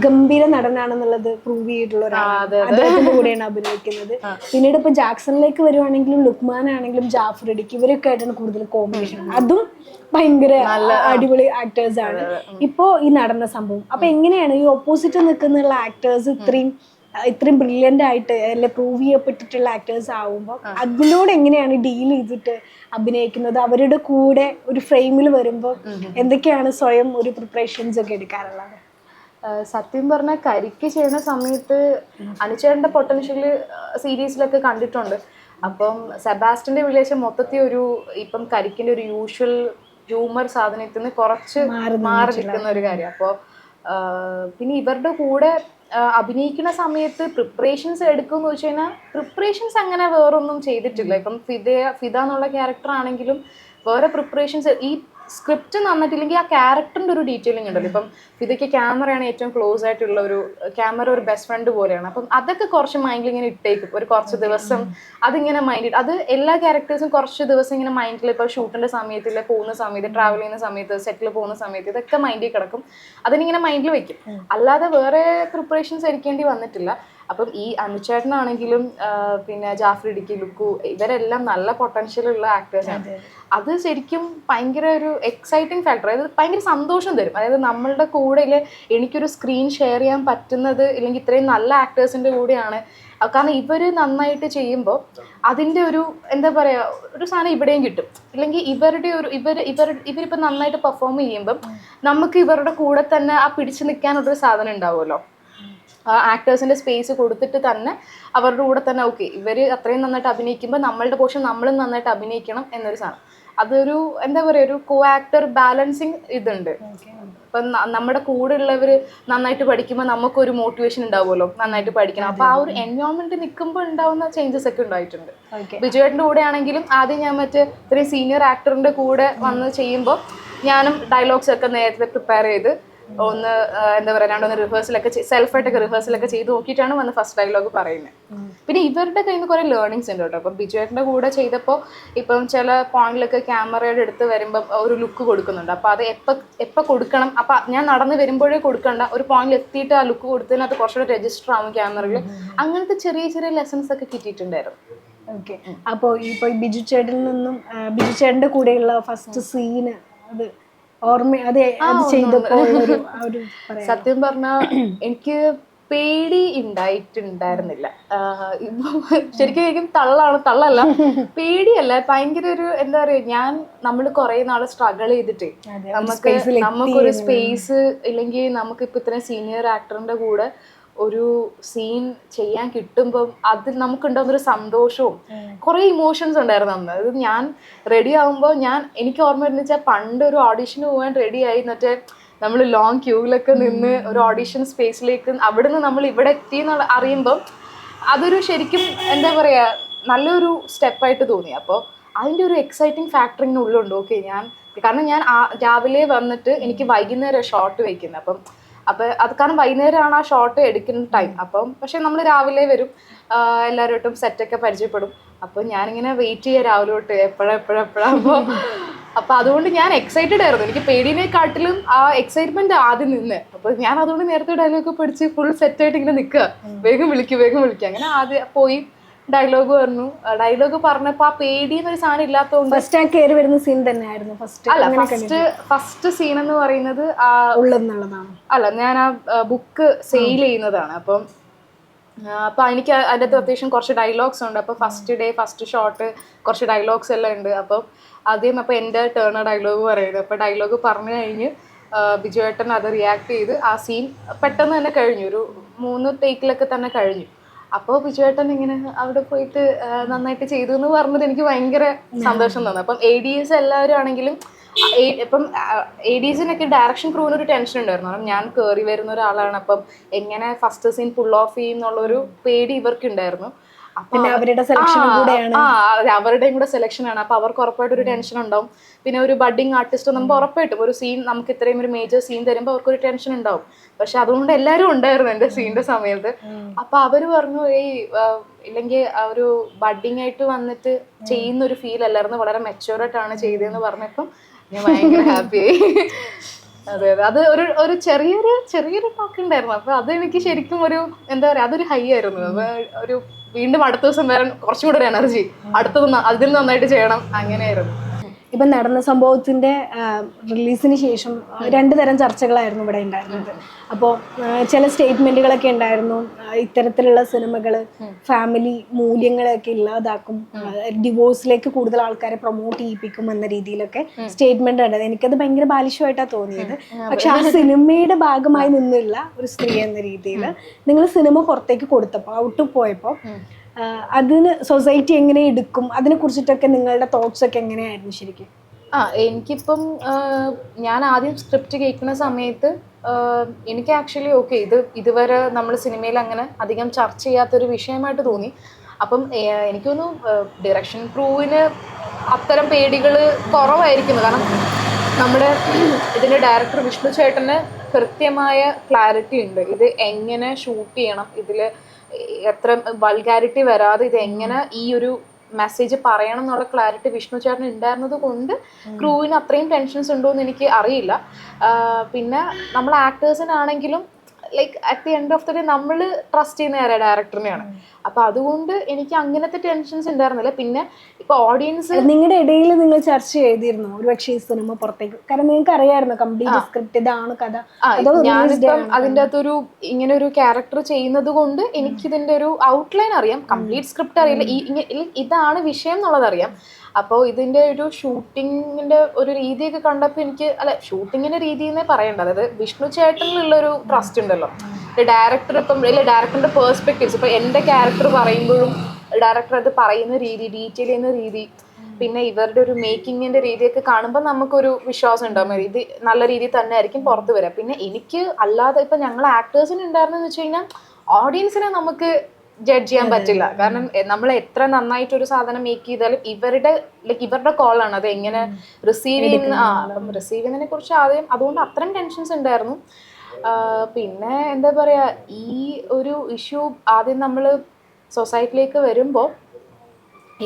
ഗംഭീര നടനാണെന്നുള്ളത് പ്രൂവ് ചെയ്തിട്ടുള്ള ഒരാളാണ്. അദ്ദേഹത്തിന്റെ കൂടെയാണ് അഭിനയിക്കുന്നത്. പിന്നീട് ഇപ്പൊ ജാക്സണിലേക്ക് വരുവാണെങ്കിലും ലുക്മാൻ ആണെങ്കിലും ജാഫർ ഇടിക്ക് ഇവരൊക്കെ ആയിട്ടാണ് കൂടുതൽ കോമ്പിനേഷൻ അതും ഭയങ്കര അടിപൊളി ആക്ടേഴ്സ് ആണ്. ഇപ്പോ ഈ നടന്ന സംഭവം. അപ്പൊ എങ്ങനെയാണ് ഈ ഓപ്പോസിറ്റ് നിൽക്കുന്ന ആക്ടേഴ്സ് ഇത്രയും ഇത്രയും ബ്രില്യന്റ് ആയിട്ട് അല്ലെ പ്രൂവ് ചെയ്യപ്പെട്ടിട്ടുള്ള ആക്ടേഴ്സ് ആവുമ്പോൾ അതിനോട് എങ്ങനെയാണ് ഡീൽ ചെയ്തിട്ട് അഭിനയിക്കുന്നത്? അവരുടെ കൂടെ ഒരു ഫ്രെയിമിൽ വരുമ്പോൾ എന്തൊക്കെയാണ് സ്വയം ഒരു പ്രിപ്പറേഷൻസ് ഒക്കെ എടുക്കാറുള്ളത്?
സത്യം പറഞ്ഞാൽ കരിക്ക് ചെയ്യുന്ന സമയത്ത് അനുചേട്ടന്റെ പൊട്ടൻഷ്യൽ സീരീസിലൊക്കെ കണ്ടിട്ടുണ്ട്. അപ്പം സെബാസ്റ്റിന്റെ വിളിച്ച മൊത്തത്തിൽ ഒരു ഇപ്പം കരിക്കിന്റെ ഒരു യൂഷ്വൽ ഹ്യൂമർ സാധനത്തിൽ നിന്ന് കുറച്ച് മാറി നിൽക്കുന്ന ഒരു കാര്യം അപ്പോൾ പിന്നെ ഇവരുടെ കൂടെ അഭിനയിക്കുന്ന സമയത്ത് പ്രിപ്പറേഷൻസ് എടുക്കുമെന്ന് വെച്ച് കഴിഞ്ഞാൽ പ്രിപ്പറേഷൻസ് അങ്ങനെ വേറൊന്നും ചെയ്തിട്ടില്ല. ഇപ്പം ഫിദ ഫിദ എന്നുള്ള ക്യാരക്ടർ ആണെങ്കിലും വേറെ പ്രിപ്പറേഷൻസ് ഈ സ്ക്രിപ്റ്റ് നന്നിട്ടില്ലെങ്കിൽ ആ ക്യാരക്ടറിന്റെ ഒരു ഡീറ്റെയിലിംഗ് ഉണ്ടല്ലോ. ഇപ്പം ഫിദയ്ക്ക് ക്യാമറയാണ് ഏറ്റവും ക്ലോസ് ആയിട്ടുള്ള ഒരു ക്യാമറ ഒരു ബെസ്റ്റ് ഫ്രണ്ട് പോലെയാണ്. അപ്പം അതൊക്കെ കുറച്ച് മൈൻഡിൽ ഇങ്ങനെ ഇട്ടേക്കും. ഒരു കുറച്ച് ദിവസം അതിങ്ങനെ മൈൻഡിൽ അത് എല്ലാ ക്യാരക്ടേഴ്സും കുറച്ച് ദിവസം ഇങ്ങനെ മൈൻഡിൽ ഇപ്പോൾ ഷൂട്ടിന്റെ സമയത്തിൽ പോകുന്ന സമയത്ത് ട്രാവൽ ചെയ്യുന്ന സമയത്ത് സെറ്റിൽ പോകുന്ന സമയത്ത് ഇതൊക്കെ മൈൻഡിൽ കിടക്കും. അതിനിങ്ങനെ മൈൻഡിൽ വെക്കും. അല്ലാതെ വേറെ പ്രിപ്പറേഷൻസ് എടുക്കേണ്ടി വന്നിട്ടില്ല. അപ്പം ഈ അനുചേട്ടനാണെങ്കിലും പിന്നെ ജാഫർ ഇടുക്കി ലുക്കു ഇവരെല്ലാം നല്ല പൊട്ടൻഷ്യൽ ഉള്ള ആക്ടേഴ്സാണ് അത് ശരിക്കും ഭയങ്കര ഒരു എക്സൈറ്റിംഗ് ഫാക്ടർ അതായത് ഭയങ്കര സന്തോഷം തരും. അതായത് നമ്മളുടെ കൂടെ എനിക്കൊരു സ്ക്രീൻ ഷെയർ ചെയ്യാൻ പറ്റുന്നത് ഇല്ലെങ്കിൽ ഇത്രയും നല്ല ആക്ടേഴ്സിന്റെ കൂടെയാണ്. കാരണം ഇവർ നന്നായിട്ട് ചെയ്യുമ്പോൾ അതിന്റെ ഒരു എന്താ പറയുക ഒരു സാധനം ഇവിടെയും കിട്ടും. ഇല്ലെങ്കിൽ ഇവരുടെ ഒരു ഇവർ ഇവർ ഇവരിപ്പോൾ നന്നായിട്ട് പെർഫോം ചെയ്യുമ്പം നമുക്ക് ഇവരുടെ കൂടെ തന്നെ ആ പിടിച്ചു നിൽക്കാനുള്ളൊരു സാധനം ഉണ്ടാവുമല്ലോ. ആ ആക്ടേഴ്സിന്റെ സ്പേസ് കൊടുത്തിട്ട് തന്നെ അവരുടെ കൂടെ തന്നെ ഓക്കെ ഇവർ അത്രയും നന്നായിട്ട് അഭിനയിക്കുമ്പോൾ നമ്മളുടെ പോഷൻ നമ്മളും നന്നായിട്ട് അഭിനയിക്കണം എന്നൊരു സാധനം. അതൊരു എന്താ പറയുക ഒരു കോ ആക്ടർ ബാലൻസിങ് ഇതുണ്ട് ഇപ്പം ന- നമ്മുടെ കൂടെ ഉള്ളവർ നന്നായിട്ട് പഠിക്കുമ്പോൾ നമുക്കൊരു മോട്ടിവേഷൻ ഉണ്ടാവുമല്ലോ നന്നായിട്ട് പഠിക്കണം. അപ്പോൾ ആ ഒരു എൻവയോൺമെന്റ് നിൽക്കുമ്പോൾ ഉണ്ടാവുന്ന ചേഞ്ചസ് ഒക്കെ ഉണ്ടായിട്ടുണ്ട്. ബിജുവേട്ടന്റെ കൂടെ ആണെങ്കിലും ആദ്യം ഞാൻ മറ്റേ ഇത്രയും സീനിയർ ആക്ടറിന്റെ കൂടെ വന്ന് ചെയ്യുമ്പോൾ ഞാനും ഡയലോഗ്സ് ഒക്കെ നേരത്തെ പ്രിപ്പയർ ചെയ്ത് ഒന്ന് എന്താ പറയുക രണ്ടൊന്ന് റിഹേഴ്സലൊക്കെ സെൽഫായിട്ടൊക്കെ റിഹേഴ്സലൊക്കെ ചെയ്ത് നോക്കിയിട്ടാണ് വന്ന് ഫസ്റ്റ് ഡയലോഗ് പറയുന്നത് പിന്നെ ഇവരുടെ കയ്യിൽ നിന്ന് കുറേ ലേണിങ്സ് ഉണ്ട് കേട്ടോ. അപ്പം ബിജുവേട്ടന്റെ കൂടെ ചെയ്തപ്പോൾ ഇപ്പം ചില പോയിന്റിലൊക്കെ ക്യാമറയുടെ അടുത്ത് വരുമ്പോൾ ഒരു ലുക്ക് കൊടുക്കുന്നുണ്ട്. അപ്പോൾ അത് എപ്പോൾ എപ്പോൾ കൊടുക്കണം? അപ്പോൾ ഞാൻ നടന്ന് വരുമ്പോഴേ കൊടുക്കണ്ട. ഒരു പോയിന്റിൽ എത്തിയിട്ട് ആ ലുക്ക് കൊടുത്തതിനകത്ത് കുറച്ചുകൂടെ രജിസ്റ്റർ ആവും ക്യാമറയിൽ അങ്ങനത്തെ ചെറിയ ചെറിയ ലെസൺസ് ഒക്കെ കിട്ടിയിട്ടുണ്ടായിരുന്നു.
ഓക്കെ. അപ്പോൾ ഇപ്പോൾ ബിജു ചേട്ടിൽ നിന്നും ബിജു ചേട്ടന്റെ കൂടെയുള്ള ഫസ്റ്റ് സീന് അത് ഓർമ്മ അത് അത് ചെയ്തപ്പോൾ
സത്യം പറഞ്ഞ എനിക്ക് പേടി ഉണ്ടായിട്ടുണ്ടായിരുന്നില്ല. ശരിക്കും ശരിക്കും തള്ളാണ് തള്ളല്ല. പേടിയല്ല ഭയങ്കര ഒരു എന്താ പറയുക ഞാൻ നമ്മൾ കുറെ നാൾ സ്ട്രഗിൾ ചെയ്തിട്ട്. നമുക്ക് നമുക്കൊരു സ്പേസ് ഇല്ലെങ്കിൽ നമുക്ക് ഇപ്പൊ ഇത്രയും സീനിയർ ആക്ടറിന്റെ കൂടെ ഒരു സീൻ ചെയ്യാൻ കിട്ടുമ്പം അതിൽ നമുക്കുണ്ടാകുന്നൊരു സന്തോഷവും കുറെ ഇമോഷൻസ് ഉണ്ടായിരുന്നു അന്ന്. അത് ഞാൻ റെഡി ആകുമ്പോൾ ഞാൻ എനിക്ക് ഓർമ്മ വരുന്ന വെച്ചാൽ പണ്ട് ഒരു ഓഡിഷന് പോകാൻ റെഡി ആയി എന്നിട്ട് നമ്മൾ ലോങ് ക്യൂവിലൊക്കെ നിന്ന് ഒരു ഓഡിഷൻ സ്പേസിലേക്ക് അവിടുന്ന് നമ്മൾ ഇവിടെ എത്തി എന്നുള്ള അറിയുമ്പം അതൊരു ശരിക്കും എന്താ പറയാ നല്ലൊരു സ്റ്റെപ്പായിട്ട് തോന്നി. അപ്പോൾ അതിന്റെ ഒരു എക്സൈറ്റിംഗ് ഫാക്ടർ ഇങ്ങനെ ഉള്ളുണ്ട് ഓക്കെ ഞാൻ കാരണം ഞാൻ രാവിലെ വന്നിട്ട് എനിക്ക് വൈകുന്നേരം ഷോർട്ട് വയ്ക്കുന്നത് അപ്പം അപ്പം അത് കാരണം വൈകുന്നേരമാണ് ആ ഷോട്ട് എടുക്കുന്ന ടൈം അപ്പം പക്ഷെ നമ്മൾ രാവിലെ വരും. എല്ലാവരോട്ടും സെറ്റൊക്കെ പരിചയപ്പെടും. അപ്പോൾ ഞാനിങ്ങനെ വെയിറ്റ് ചെയ്യുക രാവിലെ തൊട്ട് എപ്പോഴാ എപ്പോഴാ എപ്പോഴാ? അപ്പോൾ അപ്പോൾ അതുകൊണ്ട് ഞാൻ എക്സൈറ്റഡ് ആയിരുന്നു. എനിക്ക് പേടിനെക്കാട്ടിലും ആ എക്സൈറ്റ്മെന്റ് ആദ്യം നിന്ന്. അപ്പോൾ ഞാൻ അതുകൊണ്ട് നേരത്തെ ഡയലോഗ് പഠിച്ച് ഫുൾ സെറ്റായിട്ട് ഇങ്ങനെ നിൽക്കുക വേഗം വിളിക്കും വേഗം വിളിക്കുക അങ്ങനെ ആദ്യം പോയി. ഡയലോഗ് പറഞ്ഞു ഡയലോഗ് പറഞ്ഞപ്പോ ആ പേടി എന്നൊരു സാധനം ഇല്ലാത്തതുകൊണ്ട്
ഫസ്റ്റ് ആ കയറി വരുന്ന സീൻ തന്നെയായിരുന്നു. ഫസ്റ്റ്
അല്ല ഫസ്റ്റ് ഫസ്റ്റ് സീൻ എന്ന് പറയുന്നത് ആ
ഉള്ളതെന്നുള്ളതാണ്
അല്ല ഞാൻ ആ ബുക്ക് സെയിൽ ചെയ്യുന്നതാണ്. അപ്പം അപ്പൊ എനിക്ക് അതിന്റെ അകത്ത് അത്യാവശ്യം കുറച്ച് ഡയലോഗ്സ് ഉണ്ട്. അപ്പൊ ഫസ്റ്റ് ഡേ ഫസ്റ്റ് ഷോട്ട് കുറച്ച് ഡയലോഗ്സ് എല്ലാം ഉണ്ട്. അപ്പം ആദ്യം അപ്പൊ എന്റെ ടേൺ ഡയലോഗ് പറയുന്നത്. അപ്പൊ ഡയലോഗ് പറഞ്ഞു കഴിഞ്ഞ് ബിജു ബിജുവേട്ടൻ അത് റിയാക്ട് ചെയ്ത് ആ സീൻ പെട്ടെന്ന് തന്നെ കഴിഞ്ഞു. ഒരു മൂന്ന് ടേക്കിലൊക്കെ തന്നെ കഴിഞ്ഞു. അപ്പോൾ ബിജുവേട്ടൻ ഇങ്ങനെ അവിടെ പോയിട്ട് നന്നായിട്ട് ചെയ്തു എന്ന് പറഞ്ഞത് എനിക്ക് ഭയങ്കര സന്തോഷം തന്നെ. അപ്പം എ ഡി എസ് എല്ലാവരും ആണെങ്കിലും ഇപ്പം എ ഡി എസിനൊക്കെ ഡയറക്ഷൻ ക്രൂവിന് ഒരു ടെൻഷൻ ഉണ്ടായിരുന്നു. കാരണം ഞാൻ കയറി വരുന്ന ഒരാളാണ്. അപ്പം എങ്ങനെ ഫസ്റ്റ് സീൻ പുൾ ഓഫ് ചെയ്യും എന്നുള്ളൊരു പേടി ഇവർക്ക് ഉണ്ടായിരുന്നു അപ്പൊ
പിന്നെ അവരുടെ സെലക്ഷനും കൂടെയാണ്.
ആ അവരുടെയും കൂടെ സെലക്ഷൻ ആണ്. അപ്പൊ അവർക്ക് ഉറപ്പായിട്ട് ഒരു ടെൻഷൻ ഉണ്ടാവും. പിന്നെ ഒരു ബഡിങ് ആർട്ടിസ്റ്റ് നമുക്ക് ഉറപ്പായിട്ടും ഒരു സീൻ നമുക്ക് ഇത്രയും ഒരു മേജർ സീൻ തരുമ്പോൾ അവർക്ക് ഒരു ടെൻഷൻ ഉണ്ടാവും. പക്ഷെ അതുകൊണ്ട് എല്ലാവരും ഉണ്ടായിരുന്നു എന്റെ സീനിന്റെ സമയത്ത്. അപ്പൊ അവർ പറഞ്ഞു ഈ ഇല്ലെങ്കിൽ ഒരു ബഡിങ് ആയിട്ട് വന്നിട്ട് ചെയ്യുന്ന ഒരു ഫീൽ അല്ലായിരുന്നു. വളരെ മെച്ചുവറായിട്ടാണ് ചെയ്തതെന്ന് പറഞ്ഞപ്പം ഞാൻ ഭയങ്കര ഹാപ്പിയായി അതെ അതെ. അത് ഒരു ഒരു ചെറിയൊരു ചെറിയൊരു ടോക്ക് ഉണ്ടായിരുന്നു. അപ്പൊ അത് എനിക്ക് ശരിക്കും ഒരു എന്താ പറയാ അതൊരു ഹൈ ആയിരുന്നു. ഒരു വീണ്ടും അടുത്ത ദിവസം വരാൻ കുറച്ചും കൂടെ ഒരു എനർജി അടുത്തത് അതിൽ നന്നായിട്ട് ചെയ്യണം. അങ്ങനെയായിരുന്നു.
ഇപ്പം നടന്ന സംഭവത്തിന്റെ റിലീസിന് ശേഷം രണ്ടു തരം ചർച്ചകളായിരുന്നു ഇവിടെ ഉണ്ടായിരുന്നത്. അപ്പോ ചില സ്റ്റേറ്റ്മെന്റുകളൊക്കെ ഉണ്ടായിരുന്നു. ഇത്തരത്തിലുള്ള സിനിമകൾ ഫാമിലി മൂല്യങ്ങളൊക്കെ ഇല്ലാതാക്കും ഡിവോഴ്സിലേക്ക് കൂടുതൽ ആൾക്കാരെ പ്രൊമോട്ട് ചെയ്യിപ്പിക്കും എന്ന രീതിയിലൊക്കെ സ്റ്റേറ്റ്മെന്റ് ഉണ്ടായത് എനിക്കത് ഭയങ്കര ബാലിഷ്യമായിട്ടാ തോന്നിയത്. പക്ഷെ ആ സിനിമയുടെ ഭാഗമായി നിന്നുള്ള ഒരു സ്ത്രീ എന്ന രീതിയിൽ നിങ്ങൾ സിനിമ പുറത്തേക്ക് കൊടുത്തപ്പോൾ ഔട്ട് പോയപ്പോൾ അതിന് സൊസൈറ്റി എങ്ങനെ എടുക്കും? അതിനെ കുറിച്ചിട്ടൊക്കെ നിങ്ങളുടെ തോട്ട്സ് ഒക്കെ എങ്ങനെയായിരുന്നു ശരിക്കും?
ആ എനിക്കിപ്പം ഞാൻ ആദ്യം സ്ക്രിപ്റ്റ് കേൾക്കുന്ന സമയത്ത് എനിക്ക് ആക്ച്വലി ഓക്കെ ഇത് ഇതുവരെ നമ്മൾ സിനിമയിൽ അങ്ങനെ അധികം ചർച്ച ചെയ്യാത്തൊരു വിഷയമായിട്ട് തോന്നി. അപ്പം ഏ, എനിക്ക് തോന്നുന്നു ഡിറക്ഷൻ ക്രൂവിന് അത്തരം പേടികൾ കുറവായിരിക്കുന്നു. കാരണം നമ്മുടെ ഇതിന്റെ ഡയറക്ടർ വിഷ്ണു ചേട്ടന് കൃത്യമായ ക്ലാരിറ്റി ഉണ്ട്. ഇത് എങ്ങനെ ഷൂട്ട് ചെയ്യണം? ഇതിൽ എത്ര വൾഗാരിറ്റി വരാതെ ഇത് എങ്ങനെ ഈ ഒരു മെസ്സേജ് പറയണം എന്നുള്ള ക്ലാരിറ്റി വിഷ്ണു ചേട്ടൻ ഉണ്ടായിരുന്നത് കൊണ്ട് ക്രൂവിന് അത്രയും ടെൻഷൻസ് ഉണ്ടോ എന്ന് എനിക്ക് അറിയില്ല. പിന്നെ നമ്മൾ ആക്ടേഴ്സിനാണെങ്കിലും like at the end of the day നമ്മൾ ട്രസ്റ്റ് ചെയ്യുന്ന ആരാ ഡയറക്ടറിനെയാണ് അപ്പൊ അതുകൊണ്ട് എനിക്ക് അങ്ങനത്തെ ടെൻഷൻസ് ഉണ്ടായിരുന്നില്ല. പിന്നെ ഇപ്പൊ ഓഡിയൻസ്
നിങ്ങളുടെ ഇടയിൽ നിങ്ങൾ ചർച്ച ചെയ്തിരുന്നു? ഒരുപക്ഷെ ഈ സിനിമ പുറത്തേക്ക്. കാരണം നിങ്ങൾക്ക് അറിയായിരുന്നു കംപ്ലീറ്റ് സ്ക്രിപ്റ്റ് ഇതാണ് കഥ.
ഞാനിപ്പം അതിന്റെ അകത്തൊരു ഇങ്ങനെ ഒരു ക്യാരക്ടർ ചെയ്യുന്നത് കൊണ്ട് എനിക്കിതിന്റെ ഒരു ഔട്ട്ലൈൻ അറിയാം. കംപ്ലീറ്റ് സ്ക്രിപ്റ്റ് അറിയില്ല. ഈ ഇതാണ് വിഷയം എന്നുള്ളത് അറിയാം. അപ്പോൾ ഇതിന്റെ ഒരു ഷൂട്ടിങ്ങിന്റെ ഒരു രീതിയൊക്കെ കണ്ടപ്പോൾ എനിക്ക് അല്ല ഷൂട്ടിങ്ങിന്റെ രീതി എന്നേ പറയേണ്ടത് അതായത് വിഷ്ണു ചേട്ടനിലുള്ള ഒരു ട്രസ്റ്റ് ഉണ്ടല്ലോ ഡയറക്ടർ ഇപ്പം ഇല്ല ഡയറക്ടറിന്റെ പേഴ്സ്പെക്റ്റീവ്സ് ഇപ്പൊ എന്റെ ക്യാരക്ടർ പറയുമ്പോഴും ഡയറക്ടർ അത് പറയുന്ന രീതി ഡീറ്റെയിൽ ചെയ്യുന്ന രീതി പിന്നെ ഇവരുടെ ഒരു മേക്കിങ്ങിന്റെ രീതിയൊക്കെ കാണുമ്പോൾ നമുക്കൊരു വിശ്വാസം ഉണ്ടാകും ഇത് നല്ല രീതിയിൽ തന്നെ ആയിരിക്കും പുറത്ത് വരിക പിന്നെ എനിക്ക് അല്ലാതെ ഇപ്പൊ ഞങ്ങൾ ആക്ടേഴ്സിന് ഉണ്ടായിരുന്നെന്ന് വെച്ച് കഴിഞ്ഞാൽ ഓഡിയൻസിനെ നമുക്ക് ജഡ്ജ് ചെയ്യാൻ പറ്റില്ല. കാരണം നമ്മൾ എത്ര നന്നായിട്ട് ഒരു സാധനം മേക്ക് ചെയ്താലും ഇവരുടെ ലൈക്ക് ഇവരുടെ കോളാണ് അത് എങ്ങനെ റിസീവ് ചെയ്യുന്ന റിസീവ് ചെയ്യുന്നതിനെ കുറിച്ച് ആദ്യം അതുകൊണ്ട് അത്രയും ടെൻഷൻസ് ഉണ്ടായിരുന്നു. പിന്നെ എന്താ പറയുക ഈ ഒരു ഇഷ്യൂ ആദ്യം നമ്മൾ സൊസൈറ്റിയിലേക്ക് വരുമ്പോൾ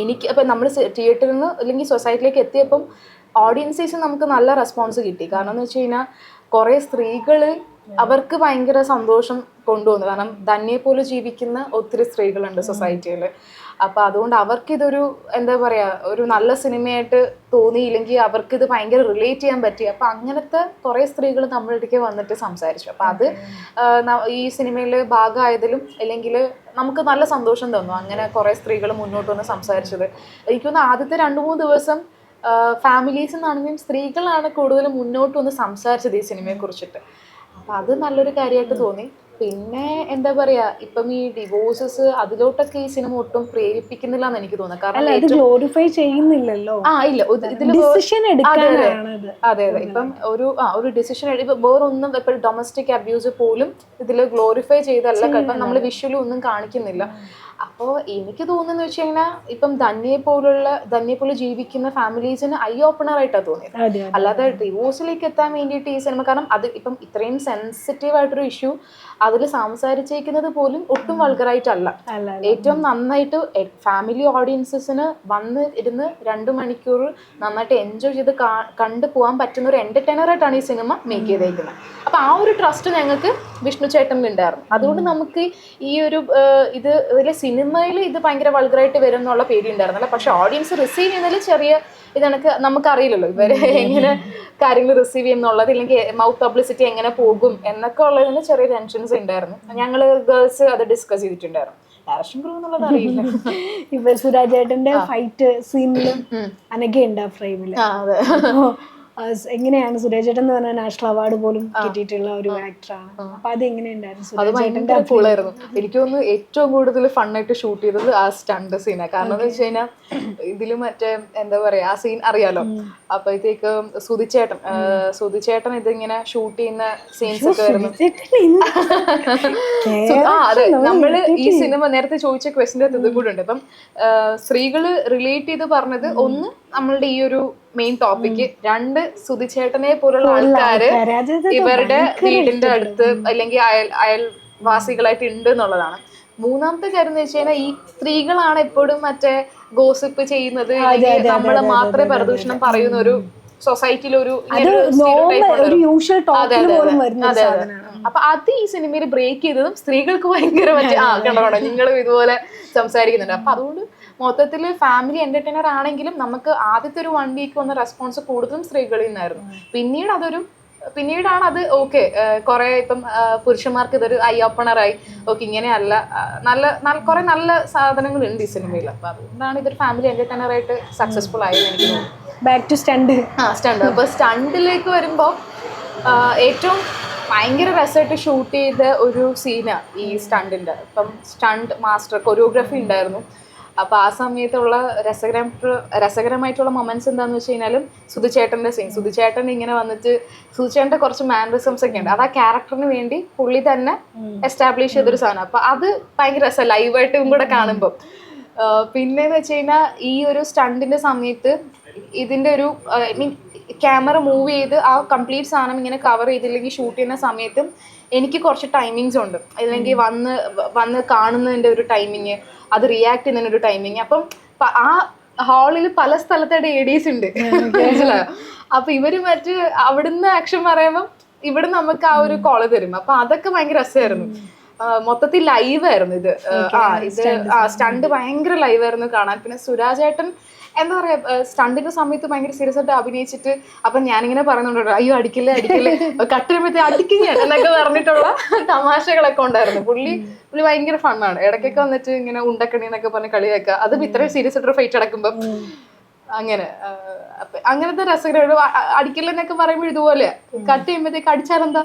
എനിക്ക് അപ്പം നമ്മൾ തിയേറ്ററിൽ നിന്ന് അല്ലെങ്കിൽ സൊസൈറ്റിയിലേക്ക് എത്തിയപ്പം ഓഡിയൻസേഴ്സ് നമുക്ക് നല്ല റെസ്പോൺസ് കിട്ടി. കാരണം എന്ന് വെച്ച് കഴിഞ്ഞാൽ കുറേ സ്ത്രീകൾ അവർക്ക് ഭയങ്കര സന്തോഷം കൊണ്ടുവന്നു. കാരണം ധന്യെ പോലെ ജീവിക്കുന്ന ഒത്തിരി സ്ത്രീകളുണ്ട് സൊസൈറ്റിയിൽ അപ്പം അതുകൊണ്ട് അവർക്കിതൊരു എന്താ പറയുക ഒരു നല്ല സിനിമയായിട്ട് തോന്നിയില്ലെങ്കിൽ അവർക്കിത് ഭയങ്കര റിലേറ്റ് ചെയ്യാൻ പറ്റി. അപ്പം അങ്ങനത്തെ കുറേ സ്ത്രീകൾ നമ്മുടെ അടുത്തേക്ക് വന്നിട്ട് സംസാരിച്ചു. അപ്പം അത് ഈ സിനിമയിൽ ഭാഗമായതിലും അല്ലെങ്കിൽ നമുക്ക് നല്ല സന്തോഷം തന്നു അങ്ങനെ കുറേ സ്ത്രീകൾ മുന്നോട്ട് വന്ന് സംസാരിച്ചത്. എനിക്കൊന്ന് ആദ്യത്തെ രണ്ട് മൂന്ന് ദിവസം ഫാമിലീസ് എന്നാണെങ്കിലും സ്ത്രീകളാണ് കൂടുതൽ മുന്നോട്ട് വന്ന് സംസാരിച്ചത് ഈ സിനിമയെ കുറിച്ചിട്ട് അപ്പം അത് നല്ലൊരു കാര്യമായിട്ട് തോന്നി. പിന്നെ എന്താ പറയാ ഇപ്പം ഈ ഡിവോഴ്സസ് അതിലോട്ടൊക്കെ ഈ സിനിമ ഒട്ടും പ്രേരിപ്പിക്കുന്നില്ല എന്ന് എനിക്ക് തോന്നുന്നു. കാരണം
ഇത് ഗ്ലോറിഫൈ ചെയ്യുന്നില്ലല്ലോ.
ആ ഇല്ല. ഇതിൽ
ഡിസിഷൻ
അതെ അതെ. ഇപ്പം ഒരു ആ ഒരു ഡിസിഷൻ ഇപ്പൊ വേറൊന്നും ഇപ്പൊ ഡൊമസ്റ്റിക് അബ്യൂസ് പോലും ഇതിൽ ഗ്ലോറിഫൈ ചെയ്തല്ല ഇപ്പം നമ്മൾ വിഷ്വലി ഒന്നും കാണിക്കുന്നില്ല. അപ്പോൾ എനിക്ക് തോന്നുന്നു വെച്ച് കഴിഞ്ഞാൽ ഇപ്പം ധന്യെ പോലുള്ള ധന്യെ പോലെ ജീവിക്കുന്ന ഫാമിലീസിന് ഐ ഓപ്പണർ ആയിട്ടാണ് തോന്നിയത്. അല്ലാതെ ഡിവോഴ്സിലേക്ക് എത്താൻ വേണ്ടിയിട്ട് ഈ സിനിമ കാരണം അത് ഇപ്പം ഇത്രയും സെൻസിറ്റീവ് ആയിട്ടൊരു ഇഷ്യൂ അതിൽ സംസാരിച്ചേക്കുന്നത് പോലും ഒട്ടും വൾഗറായിട്ടല്ല ഏറ്റവും നന്നായിട്ട് ഫാമിലി ഓഡിയൻസസിന് വന്ന് ഇരുന്ന് രണ്ട് മണിക്കൂർ നന്നായിട്ട് എൻജോയ് ചെയ്ത് കണ്ടു പോകാൻ പറ്റുന്ന ഒരു എന്റർടൈനറായിട്ടാണ് ഈ സിനിമ മേക്ക് ചെയ്തേക്കുന്നത് അപ്പൊ ആ ഒരു ട്രസ്റ്റ് ഞങ്ങൾക്ക് വിഷ്ണു ചേട്ടനിലുണ്ടായിരുന്നു അതുകൊണ്ട് നമുക്ക് ഈ ഒരു ഇത് ഇതിലെ സിനിമയിൽ ഇത് ഭയങ്കര വൾഗറായിട്ട് വരും എന്നുള്ള പേടി ഉണ്ടായിരുന്നില്ല. പക്ഷെ ഓഡിയൻസ് റിസീവ് ചെയ്യുന്നതിൽ ചെറിയ ഇതെനിക്ക് നമുക്കറിയില്ലല്ലോ ഇവരെ എങ്ങനെ കാര്യങ്ങൾ റിസീവ് ചെയ്യുന്നുള്ളത് ഇല്ലെങ്കിൽ മൗത്ത് പബ്ലിസിറ്റി എങ്ങനെ പോകും എന്നൊക്കെ ഉള്ളതിന് ചെറിയ ടെൻഷൻസ് ഉണ്ടായിരുന്നു. ഞങ്ങൾ ഗേൾസ് അത് ഡിസ്കസ് ചെയ്തിട്ടുണ്ടായിരുന്നു. ഡയറക്ഷൻ ക്രൂ എന്നുള്ളത് അറിയില്ല.
ഇപ്പൊ സുരാജേട്ടന്റെ ഫൈറ്റ് സീനിലും അനഘയുണ്ട് ആ ഫ്രെയിമിൽ എങ്ങനെയാണ് സുരേഷേട്ടൻ എന്ന് പറഞ്ഞ നാഷണൽ അവാർഡ് പോലും കിട്ടിയിട്ടുള്ള ഒരു ആക്ടറാണ് അപ്പൊ അത് എങ്ങനെയുണ്ടായിരുന്നു
കൂളായിരുന്നു എനിക്ക് തോന്നുന്നു ഏറ്റവും കൂടുതൽ ഫണ്ണായിട്ട് ഷൂട്ട് ചെയ്തത് ആ സ്റ്റണ്ട് സീനാണ് കാരണം എന്ന് വെച്ച് കഴിഞ്ഞാൽ ഇതിൽ മറ്റേ എന്താ പറയാ ആ സീൻ അറിയാലോ? അപ്പോഴത്തേക്ക് സുതിച്ചേട്ടൻ സുതിച്ചേട്ടൻ ഇതിങ്ങനെ ഷൂട്ട് ചെയ്യുന്ന സീൻസ് ഒക്കെ വരുന്നു. ആ അതെ. നമ്മൾ ഈ സിനിമ നേരത്തെ ചോദിച്ച ക്വസ്റ്റിന്റെ അത് ഇത് കൂടെ ഉണ്ട്. ഇപ്പം ആ, സ്ത്രീകൾ റിലേറ്റ് ചെയ്ത് പറഞ്ഞത് ഒന്ന് നമ്മളുടെ ഈ ഒരു മെയിൻ ടോപ്പിക് രണ്ട് സുതിചേട്ടനെ പോലുള്ള ആൾക്കാര്. ഇവരുടെ വീടിന്റെ അടുത്ത് അല്ലെങ്കിൽ അയൽ അയൽവാസികളായിട്ട് ഉണ്ട് എന്നുള്ളതാണ്. മൂന്നാമത്തെ കാര്യം എന്ന് വെച്ച് കഴിഞ്ഞാൽ ഈ സ്ത്രീകളാണ് എപ്പോഴും മറ്റേ ഗോസിപ്പ് ചെയ്യുന്നത് നമ്മളെ മാത്രമേ പ്രദൂഷണം പറയുന്ന ഒരു സൊസൈറ്റിയിൽ ഒരു അപ്പൊ അത് ഈ സിനിമയിൽ ബ്രേക്ക് ചെയ്തതും സ്ത്രീകൾക്ക് ഭയങ്കര മറ്റേ ആ കണ്ടോ നിങ്ങളും ഇതുപോലെ സംസാരിക്കുന്നുണ്ട്. അപ്പൊ അതുകൊണ്ട് മൊത്തത്തിൽ ഫാമിലി എന്റർടൈനർ ആണെങ്കിലും നമുക്ക് ആദ്യത്തെ ഒരു വൺ വീക്ക് വന്ന റെസ്പോൺസ് കൂടുതലും സ്ത്രീകളിൽ നിന്നായിരുന്നു. പിന്നീട് അതൊരു പിന്നീടാണ് അത് ഓക്കെ കുറെ ഇപ്പം പുരുഷന്മാർക്ക് ഇതൊരു ഐ ഓപ്പണറായി ഓക്കെ ഇങ്ങനെയല്ല നല്ല കുറെ നല്ല സാധനങ്ങളുണ്ട് ഈ സിനിമയിൽ അപ്പൊ അതുകൊണ്ടാണ് ഇതൊരു ഫാമിലി എന്റർടൈനർ ആയിട്ട് സക്സസ്ഫുൾ ആയത് എനിക്ക് തോന്നുന്നു.
ബാക്ക് ടു സ്റ്റണ്ട്
ആ സ്റ്റണ്ട് അപ്പൊ സ്റ്റണ്ടിലേക്ക് വരുമ്പോൾ ഏറ്റവും ഭയങ്കര രസമായിട്ട് ഷൂട്ട് ചെയ്ത ഒരു സീനാണ് ഈ സ്റ്റണ്ടിന്റെ ഇപ്പം സ്റ്റണ്ട് മാസ്റ്റർ കൊറിയോഗ്രഫി ഉണ്ടായിരുന്നു. അപ്പൊ ആ സമയത്തുള്ള രസകരം രസകരമായിട്ടുള്ള മൊമെന്റ്സ് എന്താന്ന് വെച്ച് കഴിഞ്ഞാലും സുധുചേട്ടന്റെ സീൻ സുധുചേട്ടൻ ഇങ്ങനെ വന്നിട്ട് സുധുചേട്ടന്റെ കുറച്ച് മാനറിസംസ് ഒക്കെ ഉണ്ട്. അത് ആ ക്യാരക്ടറിന് വേണ്ടി പുള്ളി തന്നെ എസ്റ്റാബ്ലിഷ് ചെയ്തൊരു സാധനം. അപ്പൊ അത് ഭയങ്കര രസം ലൈവായിട്ടും കൂടെ കാണുമ്പോൾ പിന്നെന്ന് വെച്ച് കഴിഞ്ഞാൽ ഈ ഒരു സ്റ്റണ്ടിന്റെ സമയത്ത് ഇതിന്റെ ഒരു ഐ മീൻ ക്യാമറ മൂവ് ചെയ്ത് ആ കംപ്ലീറ്റ് സാധനം ഇങ്ങനെ കവർ ചെയ്തില്ലെങ്കിൽ ഷൂട്ട് ചെയ്യുന്ന സമയത്തും എനിക്ക് കുറച്ച് ടൈമിങ്സ് ഉണ്ട്. അല്ലെങ്കിൽ വന്ന് വന്ന് കാണുന്നതിന്റെ ഒരു ടൈമിങ് അത് റിയാക്ട് ചെയ്യുന്നതിന് ഒരു ടൈമിങ് അപ്പം ആ ഹാളിൽ പല സ്ഥലത്തായിട്ട് എ ഡീസ് ഉണ്ട്. മനസ്സിലായോ? അപ്പൊ ഇവർ മറ്റ് അവിടുന്ന് ആക്ഷൻ പറയുമ്പം ഇവിടെ നമുക്ക് ആ ഒരു കോൾ തരും. അപ്പൊ അതൊക്കെ ഭയങ്കര രസമായിരുന്നു. മൊത്തത്തിൽ ലൈവ് ആയിരുന്നു ഇത്. ആ ഇത് ആ സ്റ്റണ്ട് ഭയങ്കര ലൈവ് ആയിരുന്നു കാണാൻ. പിന്നെ സുരാജേട്ടൻ എന്താ പറയാ സ്റ്റണ്ടിന്റെ സമയത്ത് ഭയങ്കര സീരിയസ് ആയിട്ട് അഭിനയിച്ചിട്ട് അപ്പൊ ഞാനിങ്ങനെ പറയുന്നുണ്ടോ അയ്യോ അടിക്കില്ലേ അടിക്കില്ലേ? കട്ട് അടിക്കും ഞാൻ എന്നൊക്കെ പറഞ്ഞിട്ടുള്ള തമാശകളൊക്കെ ഉണ്ടായിരുന്നു. പുള്ളി പുള്ളി ഭയങ്കര ഫണ്ണാണ് ഇടയ്ക്കൊക്കെ വന്നിട്ട് ഇങ്ങനെ ഉണ്ടക്കണി എന്നൊക്കെ പറഞ്ഞ് കളിയാക്കുക. അതും ഇത്രയും സീരിയസ് ആയിട്ട് ഫൈറ്റ് അടക്കുമ്പോ അങ്ങനെ അങ്ങനത്തെ രസകരമാണ് അടിക്കില്ലെന്നൊക്കെ പറയുമ്പോൾ ഇതുപോലെ കട്ട് ചെയ്യുമ്പോഴത്തേക്ക് അടിച്ചാലെന്താ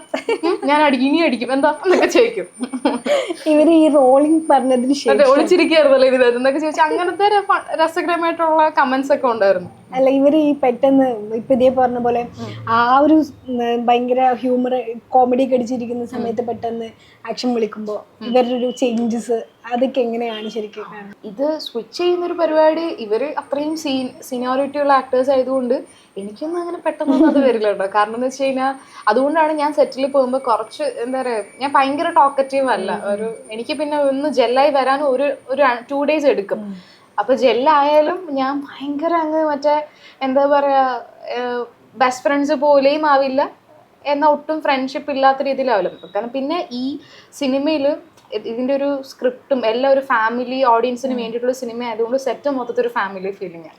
ഞാൻ അടിക്കും ഇനി അടിക്കും എന്താ? എന്നൊക്കെ ചോദിക്കും.
ഇവർ ഈ റോളിംഗ് പറഞ്ഞതിന് ശേഷം.
ഒളിച്ചിരിക്കുകയായിരുന്നല്ലോ ഇതിൽ എന്നൊക്കെ ചോദിച്ചാൽ അങ്ങനത്തെ രസകരമായിട്ടുള്ള കമന്റ്സ് ഒക്കെ ഉണ്ടായിരുന്നു.
അല്ല ഇവർ ഈ പെട്ടെന്ന് ഇപ്പൊ ഇതേ പറഞ്ഞ പോലെ ആ ഒരു ഭയങ്കര ഹ്യൂമർ കോമഡി കടിച്ചിരിക്കുന്ന സമയത്ത് പെട്ടെന്ന് ആക്ഷൻ വിളിക്കുമ്പോൾ ഇവരുടെ ഒരു ചേഞ്ചസ് അതൊക്കെ എങ്ങനെയാണ് ശരിക്കും
ഇത് സ്വിച്ച് ചെയ്യുന്ന ഒരു പരിപാടി. ഇവർ അത്രയും സീൻ സീനിയോറിറ്റി ഉള്ള ആക്ടേഴ്സ് ആയതുകൊണ്ട് എനിക്കൊന്നും അങ്ങനെ പെട്ടെന്നൊന്നും അത് വരില്ല കേട്ടോ. കാരണം എന്ന് വെച്ച് കഴിഞ്ഞാൽ അതുകൊണ്ടാണ് ഞാൻ സെറ്റിൽ പോകുമ്പോൾ കുറച്ച് എന്താ പറയുക ഞാൻ ഭയങ്കര ടോക്കറ്റീവ് അല്ല. ഒരു എനിക്ക് പിന്നെ ഒന്ന് ജെല്ലായി വരാനും ഒരു ഒരു ടു ഡേയ്സ് എടുക്കും. അപ്പൊ ജെല്ലായാലും ഞാൻ ഭയങ്കര അങ്ങ് മറ്റേ എന്താ പറയാ ബെസ്റ്റ് ഫ്രണ്ട്സ് പോലെയും ആവില്ല. എന്നാൽ ഒട്ടും ഫ്രണ്ട്ഷിപ്പ് ഇല്ലാത്ത രീതിയിലാവില്ല. കാരണം പിന്നെ ഈ സിനിമയിൽ ഇതിന്റെ ഒരു സ്ക്രിപ്റ്റും എല്ലാം ഒരു ഫാമിലി ഓഡിയൻസിന് വേണ്ടിയിട്ടുള്ള സിനിമ ആയതുകൊണ്ട് സെറ്റ് മൊത്തത്തിൽ ഒരു ഫാമിലി ഫീലിംഗ്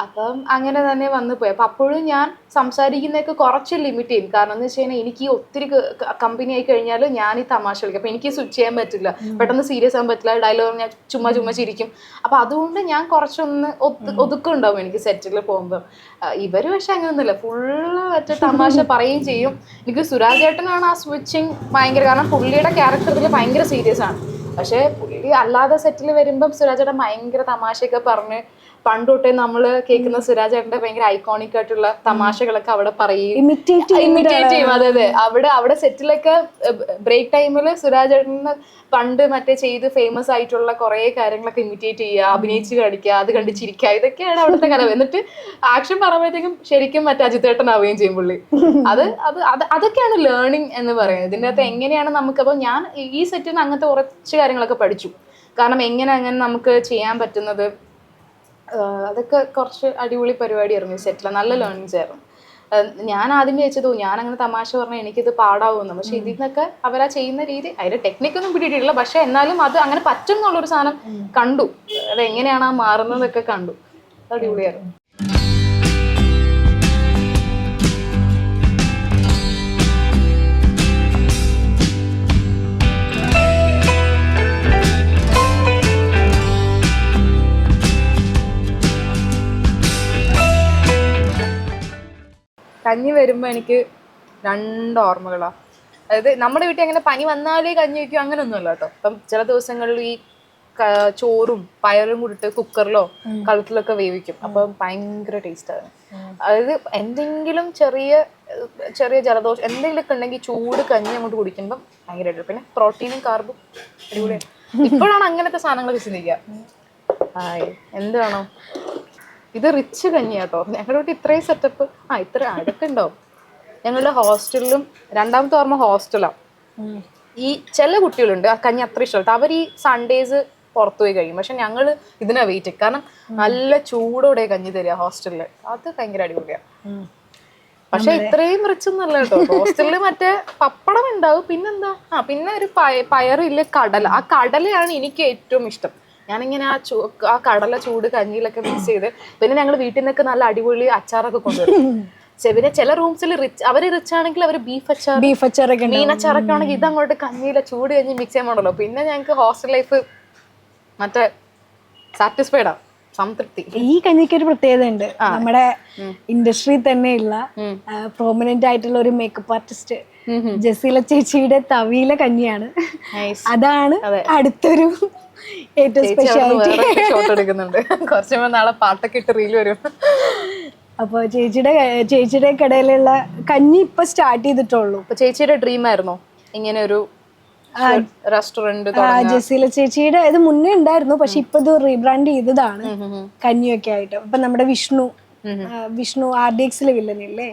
അപ്പം അങ്ങനെ തന്നെ വന്നു പോയി. അപ്പം അപ്പോഴും ഞാൻ സംസാരിക്കുന്നതൊക്കെ കുറച്ച് ലിമിറ്റ് ചെയ്യും. കാരണം എന്ന് വെച്ച് കഴിഞ്ഞാൽ എനിക്ക് ഒത്തിരി കമ്പനി ആയി കഴിഞ്ഞാൽ ഞാൻ ഈ തമാശ കളിക്കും. അപ്പം എനിക്ക് സ്വിച്ച് ചെയ്യാൻ പറ്റില്ല. പെട്ടെന്ന് സീരിയസ് ആകാൻ പറ്റില്ല. ഡയലോഗ് ഞാൻ ചുമ്മാ ചുമ്മാ ചിരിക്കും. അപ്പം അതുകൊണ്ട് ഞാൻ കുറച്ചൊന്ന് ഒതു- ഒതുക്കുണ്ടാവും എനിക്ക് സെറ്റിൽ പോകുമ്പോൾ ഇവർ പക്ഷെ അങ്ങനെയൊന്നുമില്ല ഫുള്ള് മറ്റേ തമാശ പറയുകയും ചെയ്യും. എനിക്ക് സുരാജ് ഏട്ടനാണ് ആ സ്വിച്ചിങ് ഭയങ്കര. കാരണം പുള്ളിയുടെ ക്യാരക്ടറിൽ ഭയങ്കര സീരിയസ് ആണ്. പക്ഷേ പുള്ളി അല്ലാതെ സെറ്റിൽ വരുമ്പം സുരാജ് ഏട്ടൻ ഭയങ്കര തമാശയൊക്കെ പറഞ്ഞ് പണ്ട് തൊട്ടേ നമ്മൾ കേൾക്കുന്ന സുരാജ് ഏട്ടന്റെ ഭയങ്കര ഐക്കോണിക് ആയിട്ടുള്ള തമാശകളൊക്കെ അവിടെ പറയും
ഇമിറ്റേറ്റ്
ചെയ്യും. അതെ അതെ. അവിടെ അവിടെ സെറ്റിലൊക്കെ ബ്രേക്ക് ടൈമിൽ സുരാജ് ഏട്ടന് പണ്ട് മറ്റേ ചെയ്ത് ഫേമസ് ആയിട്ടുള്ള കുറെ കാര്യങ്ങളൊക്കെ ഇമിറ്റേറ്റ് ചെയ്യുക അഭിനയിച്ച് കാണിക്കുക അത് കണ്ട് ചിരിക്കുക ഇതൊക്കെയാണ് അവിടുത്തെ കല എന്നിട്ട് ആക്ഷൻ പറയുമ്പോഴത്തേക്കും ശരിക്കും മറ്റേ അജിത് ഏട്ടൻ ആവുകയും ചെയ്യും പുള്ളി. അത് അത് അത് അതൊക്കെയാണ് ലേണിംഗ് എന്ന് പറയുന്നത്. ഇതിന്റെ അകത്ത് എങ്ങനെയാണ് നമുക്ക് അപ്പോൾ ഞാൻ ഈ സെറ്റിൽ നിന്ന് അങ്ങനത്തെ കുറച്ച് കാര്യങ്ങളൊക്കെ പഠിച്ചു. കാരണം എങ്ങനെ അങ്ങനെ നമുക്ക് ചെയ്യാൻ പറ്റുന്നത് അതൊക്കെ കുറച്ച് അടിപൊളി പരിപാടിയായിരുന്നു ഈ സെറ്റിൽ നല്ല ലേണിങ്സ് ആയിരുന്നു. ഞാൻ ആദ്യം ചോദിച്ചത് "ഓ, ഞാൻ അങ്ങനെ തമാശ പറഞ്ഞാൽ എനിക്കിത് പാടാവുമെന്ന്. പക്ഷെ ഇതിൽ നിന്നൊക്കെ അവരാ ചെയ്യുന്ന രീതി അതിന്റെ ടെക്നിക്കൊന്നും പിടിയിട്ടില്ല പക്ഷെ എന്നാലും അത് അങ്ങനെ പറ്റും എന്നുള്ളൊരു സാധനം കണ്ടു. അത് എങ്ങനെയാണ് ആ മാറുന്നതൊക്കെ കണ്ടു. അടിപൊളിയായിരുന്നു. കഞ്ഞി വരുമ്പോൾ എനിക്ക് രണ്ട് ഓർമ്മകളാണ് അതായത് നമ്മുടെ വീട്ടിൽ അങ്ങനെ പനി വന്നാലേ കഞ്ഞി വയ്ക്കും അങ്ങനെയൊന്നുമല്ല കേട്ടോ. അപ്പം ചില ദിവസങ്ങളിൽ ഈ ചോറും പയറും കൂടിയിട്ട് കുക്കറിലോ കളത്തിലൊക്കെ വേവിക്കും. അപ്പൊ ഭയങ്കര ടേസ്റ്റ് ആണ്. അതായത് എന്തെങ്കിലും ചെറിയ ചെറിയ ജലദോഷം എന്തെങ്കിലുമൊക്കെ ഉണ്ടെങ്കിൽ ചൂട് കഞ്ഞി അങ്ങോട്ട് കുടിക്കുമ്പോൾ ഭയങ്കരമായിട്ട്. പിന്നെ പ്രോട്ടീനും കാർബും അടിപൊളിയാണ് ഇപ്പോഴാണ് അങ്ങനത്തെ സാധനങ്ങളൊക്കെ ചിന്തിക്കുക. എന്ത് വേണം? ഇത് റിച്ച് കഞ്ഞിയാട്ടോ ഞങ്ങളുടെ വീട്ടിൽ ഇത്രയും സെറ്റപ്പ് ആ ഇത്ര അടുക്കുണ്ടോ ഞങ്ങളുടെ ഹോസ്റ്റലിലും രണ്ടാമത്തെ ഓർമ്മ ഹോസ്റ്റലാണ് ഈ ചില കുട്ടികളുണ്ട് ആ കഞ്ഞി അത്ര ഇഷ്ടമല്ല. അവർ ഈ സൺഡേസ് പുറത്തു പോയി കഴിയും. പക്ഷെ ഞങ്ങൾ ഇതിനാ വെയിറ്റ് കാരണം നല്ല ചൂടോടെ കഞ്ഞി തരിക ഹോസ്റ്റലിൽ അത് ഭയങ്കര അടിപൊളിയാണ് പക്ഷെ ഇത്രയും റിച്ച് ഒന്നല്ല കേട്ടോ ഹോസ്റ്റലിൽ മറ്റേ പപ്പടം ഉണ്ടാവും. പിന്നെന്താ? ആ പിന്നെ ഒരു പയ പയറില്ല കടല. ആ കടലയാണ് എനിക്ക് ഏറ്റവും ഇഷ്ടം. ഞാനിങ്ങനെ ആ ചൂ ആ കടല ചൂട് കഞ്ഞിയിലൊക്കെ മിക്സ് ചെയ്ത് പിന്നെ ഞങ്ങൾ വീട്ടിൽ നിന്നൊക്കെ നല്ല അടിപൊളി അച്ചാറൊക്കെ കൊണ്ടുവരും. പിന്നെ ചില റൂംസിൽ റിച്ച് അവർ റിച്ച് ആണെങ്കിൽ അവർ ബീഫ് അച്ചാർ
ബീഫ് അച്ചാറൊക്കെ മീൻ
മീനച്ചാറൊക്കെ ആണെങ്കിൽ ഇതങ്ങോട്ട് കഞ്ഞിയിലെ ചൂട് കഞ്ഞി മിക്സ് ചെയ്യാൻ പാടുള്ളൂ പിന്നെ ഞങ്ങൾക്ക് ഹോസ്റ്റൽ ലൈഫ് മറ്റേ സാറ്റിസ്ഫൈഡ് ആണ് സംതൃപ്തി.
ഈ കഞ്ഞിക്ക് ഒരു പ്രത്യേകത ഉണ്ട്. നമ്മുടെ ഇൻഡസ്ട്രിയിൽ തന്നെയുള്ള. പ്രോമിനന്റ് ആയിട്ടുള്ള ഒരു മേക്കപ്പ് ആർട്ടിസ്റ്റ് ജസീല ചേച്ചിയുടെ തവിയിലെ കഞ്ഞിയാണ്. അതാണ്
അതെ.
അടുത്തൊരു ഏറ്റവും സ്പെഷ്യാലിറ്റി
ഷോട്ട് എടുക്കുന്നുണ്ട്. കുറച്ച് മുമ്പ് നാളെ പാട്ടൊക്കെ ഇട്ട് റീൽ വരും.
അപ്പോൾ ചേച്ചിയുടെ ചേച്ചിയുടെ കടയിലുള്ള കഞ്ഞി ഇപ്പൊ സ്റ്റാർട്ട് ചെയ്തിട്ടുള്ളൂ.
അപ്പൊ ചേച്ചിയുടെ ഡ്രീം ആയിരുന്നോ? ഇങ്ങനെ ഒരു റെസ്റ്റോറന്റ്
ജസീല ചേച്ചിയുടെ ഇത് മുന്നേ ഉണ്ടായിരുന്നു പക്ഷെ ഇപ്പൊ ഇത് റീബ്രാൻഡ് ചെയ്തതാണ് കഞ്ഞിയൊക്കെ ആയിട്ട്. അപ്പൊ നമ്മുടെ വിഷ്ണു വിഷ്ണു ആർ ഡി എക്സിലെ വില്ലനില്ലേ?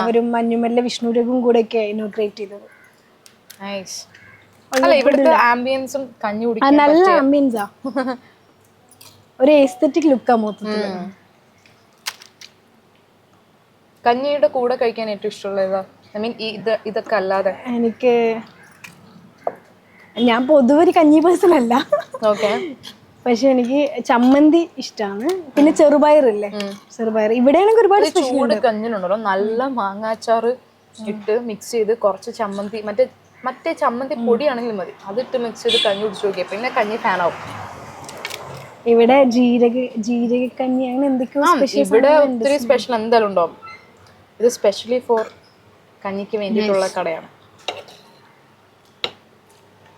അവരും മഞ്ഞുമല്ല വിഷ്ണു രഘുവും കൂടെ ഒക്കെ ഇനോഗ്രേറ്റ് ചെയ്തത്.
അല്ല ഇവിടുത്തെ ആംബിയൻസും കഞ്ഞി
ആ
കുടിക്കാൻ
നല്ല ആംബിയൻസാ ഒരു എസ്തറ്റിക് ലുക്കാ മൊത്തത്തിൽ.
കഞ്ഞിയുടെ കൂടെ കഴിക്കാൻ ഏറ്റവും ഇഷ്ടമുള്ള ഏതാ? ഐ മീൻ ഇത് ഇതൊക്കെ അല്ലാതെ.
എനിക്ക് ഞാൻ പൊതുവെ ഒരു കഞ്ഞി പേഴ്സൺ അല്ല.
ഓക്കെ
പക്ഷെ എനിക്ക് ചമ്മന്തി ഇഷ്ടമാണ് പിന്നെ ചെറുപയറില്ലേ? ചെറുപയർ. ഇവിടെയാണെങ്കിൽ ഒരുപാട്
ചൂട് കഞ്ഞിനുണ്ടല്ലോ. നല്ല മാങ്ങാച്ചാറ് ഇട്ട് മിക്സ് ചെയ്ത് കുറച്ച് ചമ്മന്തി മറ്റേ മറ്റേ ചമ്മന്തി പൊടിയാണെങ്കിലും മതി. അതിട്ട് മിക്സ് ചെയ്ത് കഞ്ഞി കുടിച്ചു നോക്കിയാൽ പിന്നെ കഞ്ഞി ഫാനാവും
ഇവിടെ ജീരക ജീരകക്കഞ്ഞി അങ്ങനെ എന്തൊക്കെയോ സ്പെഷ്യൽ
ഇവിടെ ഒത്തിരി സ്പെഷ്യൽ എന്തായാലും ഉണ്ടാവും. ഇത് സ്പെഷ്യലി ഫോർ കഞ്ഞിക്ക് വേണ്ടിയിട്ടുള്ള കടയാണ്.